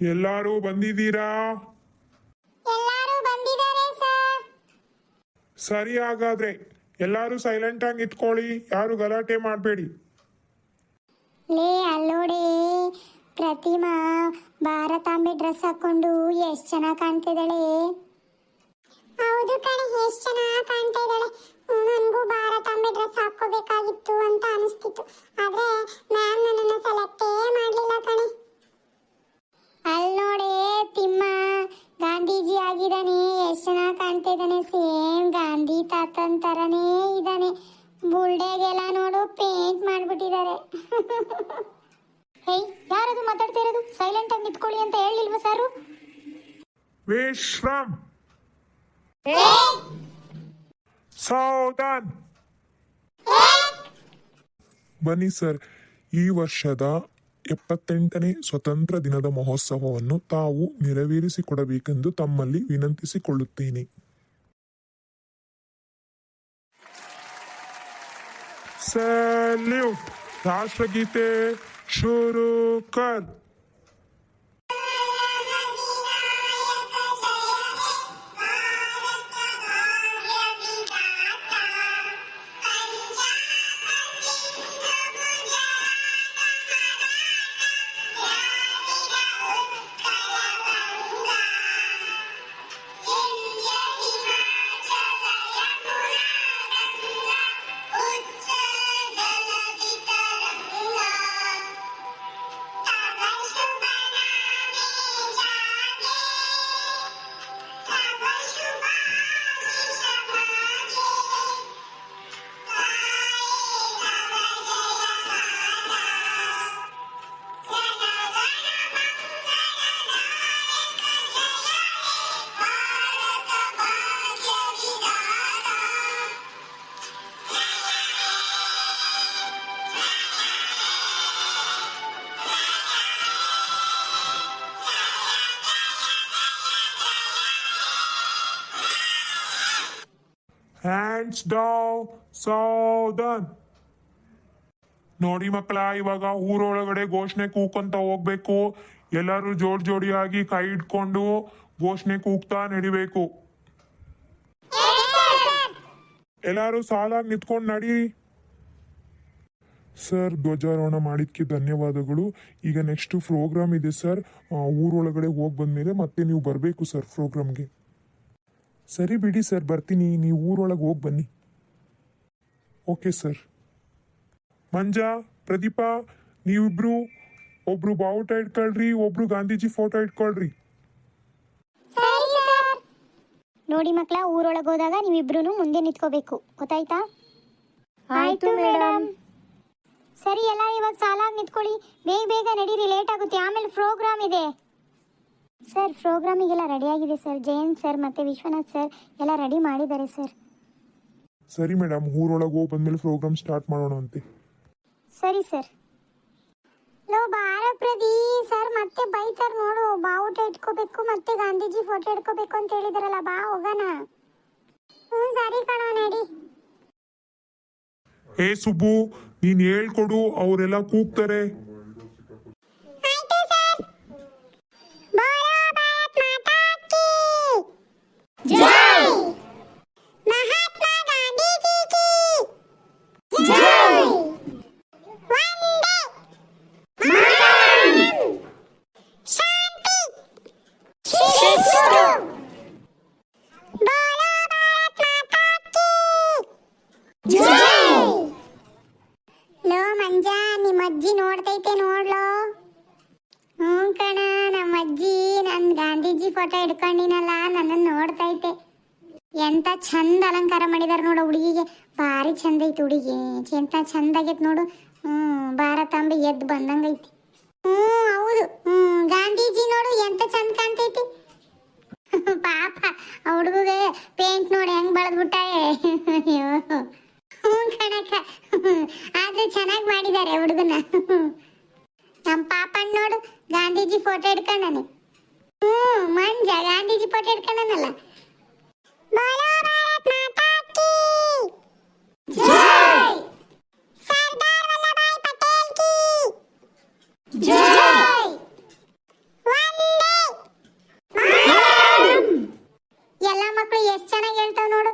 ಎಲ್ಲಾರು ಬಂದಿದ್ದೀರಾ? ಎಲ್ಲರೂ ಬಂದಿದ್ದಾರೆ ಸರ್. ಸರಿ ಹಾಗಾದ್ರೆ ಎಲ್ಲಾರು ಸೈಲೆಂಟ್ ಆಗಿ ಇಟ್ಕೊಳ್ಳಿ ಯಾರು ಗಲಾಟೆ ಮಾಡಬೇಡಿ. ಲೇ ಅಲ್ಲೋಡೆ ಪ್ರತಿಮಾ ಭಾರತಾಂಬೆ ಡ್ರೆಸ್ ಹಾಕೊಂಡು ಎಷ್ಟು ಚೆನ್ನಾಗಿ ಕಾಣ್ತಿದ್ದಾಳೆ. ಹೌದು ಕಣೆ ಎಷ್ಟು ಚೆನ್ನಾಗಿ ಕಾಣ್ತಾ ಇದ್ದಾಳೆ ನನಗೂ ಭಾರತಾಂಬೆ ಡ್ರೆಸ್ ಹಾಕೋಬೇಕಾಗಿತ್ತು ಅಂತ ಅನಿಸ್ತಿತ್ತು. ಆದ್ರೆ ಮ್ಯಾಮ್ ನನ್ನನ್ನು ಸೆಲೆಕ್ಟೇ ಮಾಡಲಿಲ್ಲ ಕಣೆ. ಅಲ್ಲಿ ನೋಡಿ ತಿಮ್ಮ ಗಾಂಧೀಜಿ ಆಗಿದ್ದಾನೆ ಎಷ್ಟು ಚೆನ್ನಾಗಿ ಕಾಣ್ತಾ ಇದ್ದಾನೆ ಸೇಮ್ ಗಾಂಧಿ ತಾತನ್ ತರನೇ ಇದ್ದಾನೆ. ಬುಲ್ಡೆಗೆಲ್ಲ ನೋಡು ಪೇಂಟ್ ಮಾಡ್ಬಿಟ್ಟಿದ್ದಾರೆ. ಹೇಯ್ ಯಾರದು ಮಾತಾಡ್ತಾ ಇರೋದು? ಸೈಲೆಂಟ್ ಆಗಿ ನಿಂತ್ಕೊಳ್ಳಿ ಅಂತ ಹೇಳಿಲ್ವಾ ಸರ್? ವಿಶ್ರಾಮ್ ಸಾವಧಾನ್ ಬನ್ನಿ ಸರ್ ಈ ವರ್ಷದ ಎಪ್ಪತ್ತೆಂಟನೇ ಸ್ವತಂತ್ರ ದಿನದ ಮಹೋತ್ಸವವನ್ನು ತಾವು ನೆರವೇರಿಸಿಕೊಡಬೇಕೆಂದು ತಮ್ಮಲ್ಲಿ ವಿನಂತಿಸಿಕೊಳ್ಳುತ್ತೇನೆ. ಸಲ್ಯೂಟ್ ರಾಷ್ಟ್ರಗೀತೆ ಶುರು ಕರ್. ಹ್ಯಾಂಡ್ಸ್ ಸೋ ಡನ್ ನೋಡಿ ಮಕ್ಕಳ, ಇವಾಗ ಊರೊಳಗಡೆ ಘೋಷಣೆ ಕೂಕೊಂತ ಹೋಗ್ಬೇಕು. ಎಲ್ಲರೂ ಜೋಡ್ ಜೋಡಿಯಾಗಿ ಕೈ ಇಟ್ಕೊಂಡು ಘೋಷಣೆ ಕೂಗ್ತಾ ನಡಿಬೇಕು. ಎಲ್ಲರೂ ಸಾಲಾಗಿ ನಿಂತ್ಕೊಂಡು ನಡಿ. ಸರ್, ಧ್ವಜಾರೋಹಣ ಮಾಡಿದ್ಕೆ ಧನ್ಯವಾದಗಳು. ಈಗ ನೆಕ್ಸ್ಟ್ ಪ್ರೋಗ್ರಾಮ್ ಇದೆ ಸರ್. ಊರೊಳಗಡೆ ಹೋಗಿ ಬಂದ್ಮೇಲೆ ಮತ್ತೆ ನೀವು ಬರಬೇಕು ಸರ್ ಪ್ರೋಗ್ರಾಮ್ಗೆ ಸರಿ ಬಿಡಿ ಸರ್ ಬರ್ತೀನಿ. ನೀವು ಊರೊಳಗೆ ಹೋಗಿ ಬನ್ನಿ. Okay sir. ಮಂಜ ಪ್ರದೀಪಾ ನೀವಿಬ್ರು ಒಬ್ರು ಬಾವುಟ ಇಟ್ಕೊಳ್ರಿ ಒಬ್ರು ಗಾಂಧೀಜಿ ಫೋಟೋ ಇಟ್ಕೊಳ್ರಿ. ನೋಡಿ ಮಕ್ಕಳ ಊರೊಳಗೆ ಹೋದಾಗ ನೀವಿಬ್ರು ಮುಂದೆ ನಿಂತ್ಕೋಬೇಕು. ಗೊತ್ತಾಯ್ತಾ? ಆಯ್ತು ಮೇಡಮ್. ಸರಿ ಎಲ್ಲ ಇವಾಗ ಸಾಲಾಗಿ ನಿಂತ್ಕೊಳ್ಳಿ. ಬೇಗ ಬೇಗ ನಡೀರಿ ಲೇಟ್ ಆಗುತ್ತೆ. ಆಮೇಲೆ ಪ್ರೋಗ್ರಾಮ್ ಇದೆ. ಸರ್ ಪ್ರೋಗ್ರಾಮಿಗೆಲ್ಲ ರೆಡಿ ಆಗಿದೆ ಸರ್. ಜಯಂತ್ ಸರ್ ಮತ್ತೆ ವಿಶ್ವನಾಥ್ ಸರ್ ಎಲ್ಲ ರೆಡಿ ಮಾಡಿದ್ದಾರೆ ಸರ್. ಸರಿ ಮೇಡಮ್ ಊರೊಳಗೆ ಹೋಗಿ ಬಂದ್ಮೇಲೆ ಪ್ರೋಗ್ರಾಮ್ ಸ್ಟಾರ್ಟ್ ಮಾಡೋಣ ಅಂತೆ. ಸರಿ ಸರ್. ಲೋ ಬಾರ ಪ್ರದಿ ಸರ್ ಮತ್ತೆ ಬೈತಾರ ನೋಡು. ಬಾವುಟ ಇಟ್ಕೋಬೇಕು ಮತ್ತೆ ಗಾಂಧೀಜಿ ಫೋಟೋ ಇಟ್ಕೋಬೇಕು ಅಂತ ಹೇಳಿದಾರಲ್ಲ ಬಾ ಹೋಗೋಣ. ಹ್ಞೂ ಸರಿ ಕಣೋ ನಡಿ. ಏ ಸುಬ್ಬು ನೀನ್ ಹೇಳ್ಕೊಡು ಅವರೆಲ್ಲ ಕೂಗ್ತಾರೆ ಆಯ್ತು ಸರ್ ಬೋಲೋ ಭಾರತ್ ಮಾತಾ ಕಿ ಜೈ ಮಹಾತ್ಮ ಗಾಂಧೀಜಿ ಕಿ ಜೈ ವಂದೇ ಮಾತರಂ ಶಾಂತಿ ಶಿಸ್ತು ಬೋಲೋ ಭಾರತ್ ಮಾತಾ ಕಿ ಜೈ ಲೋ ಮಂಜ ನಿಮ್ಮ ಅಜ್ಜಿ ನೋಡ್ತೈತೆ, ನೋಡ್ಲೋ? ಹ್ಞೂ ಕಣ, ನಮ್ಮ ಅಜ್ಜಿ ನನ್ನ ಗಾಂಧೀಜಿ ಫೋಟೋ ಹಿಡ್ಕೊಂಡಿನಲ್ಲ ನನ್ನನ್ನು ನೋಡ್ತೈತೆ. ಎಂತ ಚಂದ ಅಲಂಕಾರ ಮಾಡಿದಾರ ನೋಡು ಹುಡುಗಿಗೆ. ಭಾರಿ ಚಂದ ಐತಿ ಹುಡುಗಿ. ಎಂತ ಚಂದ ಆಗೈತೆ ನೋಡು. ಹ್ಞೂ, ಭಾರತಾಂಬೆ ಎದ್ದು ಬಂದಂಗೈತಿ. ಹ್ಞೂ, ಹೌದು. ಗಾಂಧೀಜಿ ഗാന്ധിജി ഫോട്ടോ ಎಲ್ಲ ಮಕ್ಕಳು ಎಷ್ಟು ಚೆನ್ನಾಗಿ ಹೇಳ್ತಾವ್ ನೋಡು.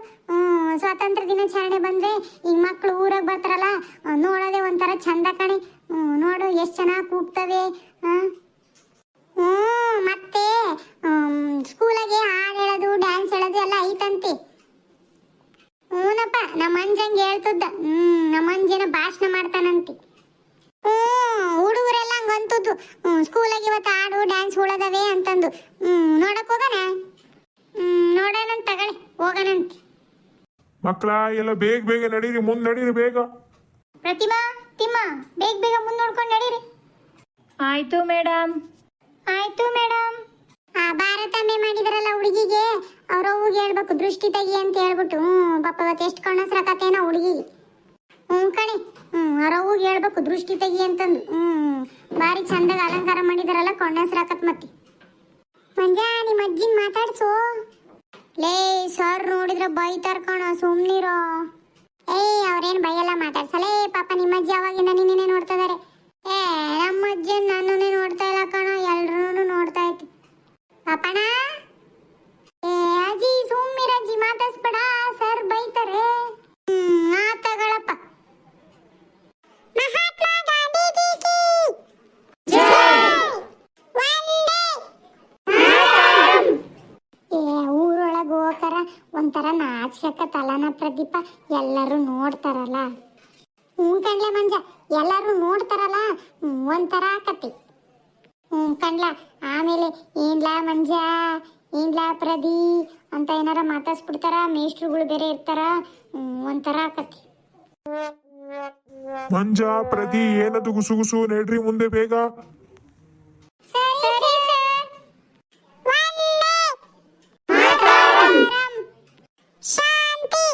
ಸ್ವಾತಂತ್ರ್ಯ ದಿನಾಚರಣೆ ಬಂದ್ರೆ ಈಗ ಮಕ್ಕಳು ಊರಾಗ ಬರ್ತಾರಲ್ಲ ನೋಡೋದೇ ಒಂಥರ ಚಂದ ಕಣೆ. ನೋಡು ಎಷ್ಟು ಚೆನ್ನಾಗಿ ಕೂಗ್ತವೆ. ಹಿಂಗೆ ಹೇಳ್ತದ್ದ. ಹ್ಮ್ ನಮ್ಮಂಜನ ಭಾಷಣ ಮಾಡ್ತಾನಂತಿ. ಹ್ಮ್ ಹುಡುಗರೆಲ್ಲ ಹಂಗಂತದ್ದು ಸ್ಕೂಲಾಗಿ ಇವತ್ತು ಹಾಡು ಡ್ಯಾನ್ಸ್ ಹುಳದವೆ ಅಂತಂದು. ಹ್ಮ್ ನೋಡಕ್ ಹೋಗಣ? ಹ್ಮ್ ನೋಡೋಣಂತ ತಗೊಳ್ಳಿ. ಹೋಗೋಣಂತೆ ಮಕ್ಕಳ ಎಲ್ಲ ಬೇಗ ಬೇಗ ನಡೀರಿ ಮುಂದ್ ನಡೀರಿ ಬೇಗ. ಪ್ರತಿಮಾ ತಿಮ್ಮ ಬೇಗ ಬೇಗ ಮುಂದ್ ನೋಡ್ಕೊಂಡು ನಡೀರಿ. ಆಯ್ತು ಮೇಡಮ್. ಆಯ್ತು ಮೇಡಮ್. ಆ ಭಾರತಾಂಬೆ ಮಾಡಿದ್ರಲ್ಲ ಹುಡುಗಿಗೆ? ಅವ್ರ ಹೋಗಿ ಹೇಳ್ಬೇಕು, ದೃಷ್ಟಿ ತೆಗಿ ಅಂತ ಹೇಳ್ಬಿಟ್ಟು, ಹ್ಮ್, ಪಾಪ ಇವತ್ತು ಎಷ್ಟು ಕಣ್ಣಸ್ರಕತ್ತೇನೋ ಹುಡುಗಿ. ಹ್ಞೂ ಕಣಿ. ಹ್ಞೂ ಅವ್ರ ಹೋಗಿ ಹೇಳ್ಬೇಕು, ದೃಷ್ಟಿ ತೆಗಿ ಅಂತಂದು. ಹ್ಞೂ ಭಾರಿ ಚಂದಾಗ ಅಲಂಕಾರ ಮಾಡಿದಾರಲ್ಲ ಕಣ್ಣಸ್ರಾಕತ್ ಮತ್ತೆ. ಮಂಜ ನಿಮ್ಮ ಅಜ್ಜಿನ ಮಾತಾಡ್ಸು. ಲೇ ಸರ್ ನೋಡಿದ್ರೆ ಬೈತಾರ ಕಣ, ಸುಮ್ನಿರೋ. ಏಯ್ ಅವ್ರೇನು ಬೈಯಲ್ಲ ಮಾತಾಡ್ಸಲೇ ಪಾಪ ನಿಮ್ಮ ಅಜ್ಜಿ ಅವಾಗಿಂದ ನಿನ್ನೆ ನೋಡ್ತಾ ಇದಾರೆ. ಏ ನಮ್ಮ ಅಜ್ಜಿ ನನ್ನನ್ನೇ ನೋಡ್ತಾ ಇಲ್ಲ ಕಣ ಎಲ್ರೂ ನೋಡ್ತಾ ಐತಿ ಪಾಪಣ ಏ ಅಜ್ಜಿ ಸುಮ್ಮಿರಜ್ಜಿ ಮಾತಾಡ್ಸ್ಬೇಡ ಸರ್ ಬೈತಾರೆ ಹ್ಮ್ ಆ ತಗೊಳಪ್ಪ ಮಹಾತ್ಮ ಗಾಂಧೀಜಿ ಕಿ ಏ ಊರೊಳಗೆ ಹೋಗಕರ ಒಂಥರ ನಾಚಕ ತಲನ ಪ್ರದೀಪ ಎಲ್ಲರೂ ನೋಡ್ತಾರಲ್ಲ. ಹ್ಞೂ ಕಣ್ಲೆ ಮಂಜ, ಎಲ್ಲರೂ ನೋಡ್ತಾರಲ್ಲ ಒಂಥರ ಆಕತಿ ಹ್ಞೂ ಕಂಡ್ಲ ಆಮೇಲೆ ಏನ್ಲಾ ಮಂಜ, ಏನ್ಲಾ ಪ್ರದಿ ಅಂತ ಏನಾರ ಮಾತಾಡ್ಸ್ಬಿಡ್ತಾರ? ಮೇಷ್ಟ್ರುಗಳು ಬೇರೆ ಇರ್ತಾರ ಒಂಥರ ಆಕತಿ ಮಂಜ, ಪ್ರದಿ, ಏನದು ಗುಸುಗುಸು ನಡ್ರಿ ಮುಂದೆ ಬೇಗ ಸರಿ ಸರ್ ಮಾತರಂ. ಶಾಂತಿ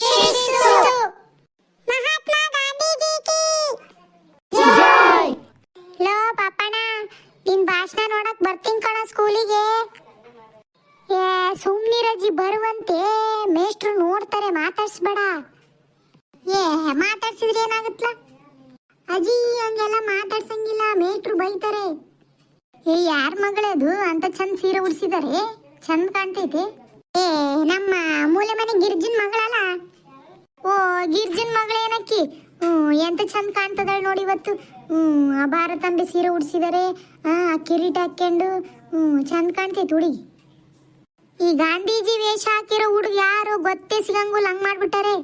ಶಿಸ್ತು. ಮಹಾತ್ಮ ಗಾಂಧೀಜಿ ಕಿ ಲೋ ಪಾಪಣ್ಣ ನಿನ್ ಭಾಷಣ ನೋಡಕ್ ಬರ್ತೀನಿ ಕಣ ಸ್ಕೂಲಿಗೆ? ಸುಮ್ನಿರಜ್ಜಿ ಬರುವಂತೆ. ಮೇಷ್ಟ್ರು ನೋಡ್ತಾರೆ, ಮಾತಾಡ್ಸ್ಬೇಡ. ಏ, ಮಾತಾಡ್ಸಿದ್ರೆ ಏನಾಗುತ್ತಲ್ಲ ಅಜ್ಜಿ ಹಂಗೆಲ್ಲ ಮಾತಾಡ್ಸಂಗಿಲ್ಲ, ಮೇಷ್ಟ್ರು ಬೈತಾರೆ. ಏ, ಯಾರ ಮಗಳದು ಅಂತ ಚಂದ ಸೀರೆ ಉಡ್ಸಿದಾರೆ. ಚಂದ ಕಾಣ್ತೈತೆ. ಏ, ನಮ್ಮ ಮೂಲೆ ಮನೆ ಗಿರ್ಜನ್ ಮಗಳಲ್ಲ? ಓ, ಗಿರ್ಜನ್ ಮಗಳೇನಕ್ಕಿ? ಎಂತ ಚಂದ ಕಾಣ್ತದಳ ನೋಡಿ ಇವತ್ತು. ಆ ಭಾರತಾಂಬೆ ಸೀರೆ ಉಡ್ಸಿದಾರೆ. ಆ ಕಿರೀಟ ಹಾಕ್ಕೊಂಡು ಚಂದ ಕಾಣ್ತೈತೆ ಹುಡುಗಿ ಈ ಗಾಂಧೀಜಿ ವೇಷ ಹಾಕಿರೋ ಹುಡುಗ ಯಾರು ಗೊತ್ತೇ ಸಿಗಂಗಿಲ್ಲ ಲಂಗ್ ಮಾಡ್ಬಿಟ್ಟಾರೆ.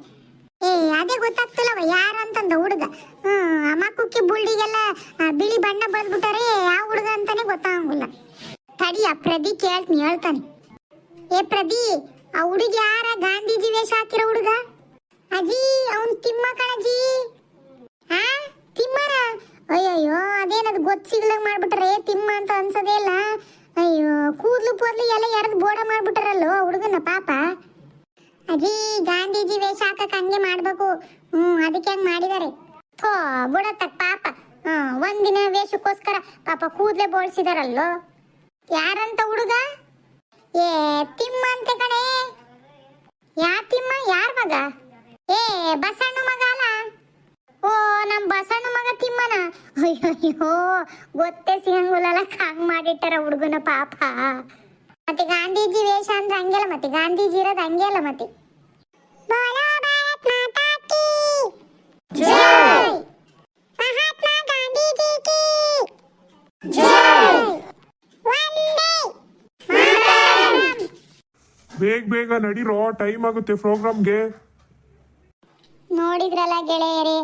ಏ, ಅದೇ ಗೊತ್ತಾಗ್ತಿಲ್ಲವ ಯಾರು ಅಂತಂದ ಹುಡುಗ. ಹ್ಮ್ ಅಮ್ಮ ಕುಕ್ಕಿ ಬುಲ್ಡಿಗೆಲ್ಲ ಬಿಳಿ ಬಣ್ಣ ಬಳ್ದ್ಬಿಟ್ಟಾರೆ ಯಾವ ಹುಡುಗ ಅಂತಾನೆ ಗೊತ್ತಾಗಂಗಿಲ್ಲ ತಡಿ, ಆ ಪ್ರದಿ ಕೇಳ್ತೀನಿ, ಹೇಳ್ತಾನೆ. ಏ ಪ್ರದಿ ಆ ಹುಡುಗ ಯಾರ ಗಾಂಧೀಜಿ ವೇಷ ಹಾಕಿರೋ ಹುಡುಗ? ಅಜ್ಜಿ, ಅವನ್ ತಿಮ್ಮ ಕಣಜ್ಜಿ. ಆ ತಿಮ್ಮನ ಅಯ್ಯಯ್ಯೋ, ಅದೇನದು ಗೊತ್ತು ಸಿಗ್ಲಂಗ್ ಮಾಡ್ಬಿಟ್ರೆ ತಿಮ್ಮ ಅಂತ ಅನ್ಸೋದೇ ಇಲ್ಲ. ಅಯ್ಯೋ, ಕೂದ್ಲು ಕೂದ್ಲು ಎಲ್ಲ ಎರೆದು ಬೋಡ ಮಾಡ್ಬಿಟ್ರಲ್ಲೋ ಹುಡುಗನ ಪಾಪ. ಅಜ್ಜಿ, ಗಾಂಧೀಜಿ ವೇಷ ಹಾಕಕ್ ಹಂಗೆ ಮಾಡ್ಬೇಕು. ಹ್ಮ್, ಅದಕ್ಕೆ ಹಂಗ್ ಮಾಡಿದಾರೆ. ಥೋ, ಬಿಡತ್ತಕ್ ಪಾಪ. ಹ್ಮ್ ಒಂದಿನ ವೇಷಕ್ಕೋಸ್ಕರ ಪಾಪ ಕೂದ್ಲೆ ಬೋಳ್ಸಿದಾರಲ್ಲೋ. ಯಾರಂತ ಹುಡುಗ? ಏ, ತಿಮ್ಮ ಅಂತೆ ಕಣೆ. ಯಾ ತಿಮ್ಮ? ಯಾರ ಮಗ? ಏ ಬಸಣ್ಣ ಮಗ ಅಲ್ಲ? ಓ ನಮ್ ಬಸಣ್ಣ ಮಗ ತಿಮ್ಮನ. ಅಯ್ಯೋ ಗೊತ್ತೇ ಸಿಗಂಗಿಲ್ಲಲ್ಲ ಹಂಗ್ ಮಾಡಿಟ್ಟಾರ ಹುಡುಗನ ಪಾಪ. ಮತ್ತೆ ಗಾಂಧೀಜಿ ವೇಷ ಅಂದ್ರೆ ಹಂಗೆಲ್ಲ ಮತ್ತೆ ಗಾಂಧೀಜಿ ಇರೋದು ಹಂಗೆಲ್ಲ ಮತ್ತೆ. ಬೋಲೋ ಭಾರತ್ ಮಾತಾ ಕೀ. ಜೈ. ಮಹಾತ್ಮ ಗಾಂಧೀಜಿ ಕಿ. ಜೈ. ವಂದೇ ಬೇಗ ಬೇಗ ನಡೀರೋ ಟೈಮ್ ಆಗುತ್ತೆ ಪ್ರೋಗ್ರಾಮ್ಗೆ. ನೋಡಿದ್ರಲ್ಲ ಗೆಳೆಯರೇ,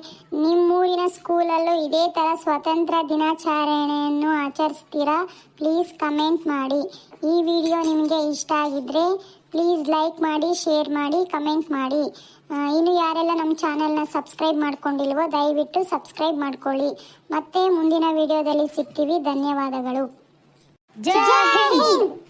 ನಿಮ್ಮೂರಿನ ಸ್ಕೂಲಲ್ಲೂ ಇದೇ ಥರ ಸ್ವತಂತ್ರ ದಿನಾಚರಣೆಯನ್ನು ಆಚರಿಸ್ತೀರಾ? ಪ್ಲೀಸ್ ಕಮೆಂಟ್ ಮಾಡಿ. ಈ ವಿಡಿಯೋ ನಿಮಗೆ ಇಷ್ಟ ಆಗಿದ್ರೆ ಪ್ಲೀಸ್ ಲೈಕ್ ಮಾಡಿ, ಶೇರ್ ಮಾಡಿ, ಕಮೆಂಟ್ ಮಾಡಿ. ಇನ್ನು ಯಾರೆಲ್ಲ ನಮ್ಮ ಚಾನೆಲ್ನ ಸಬ್ಸ್ಕ್ರೈಬ್ ಮಾಡ್ಕೊಂಡಿಲ್ವೋ, ದಯವಿಟ್ಟು ಸಬ್ಸ್ಕ್ರೈಬ್ ಮಾಡ್ಕೊಳ್ಳಿ. ಮತ್ತೆ ಮುಂದಿನ ವಿಡಿಯೋದಲ್ಲಿ ಸಿಗ್ತೀವಿ. ಧನ್ಯವಾದಗಳು. ಜೈ ಹಿಂದ್!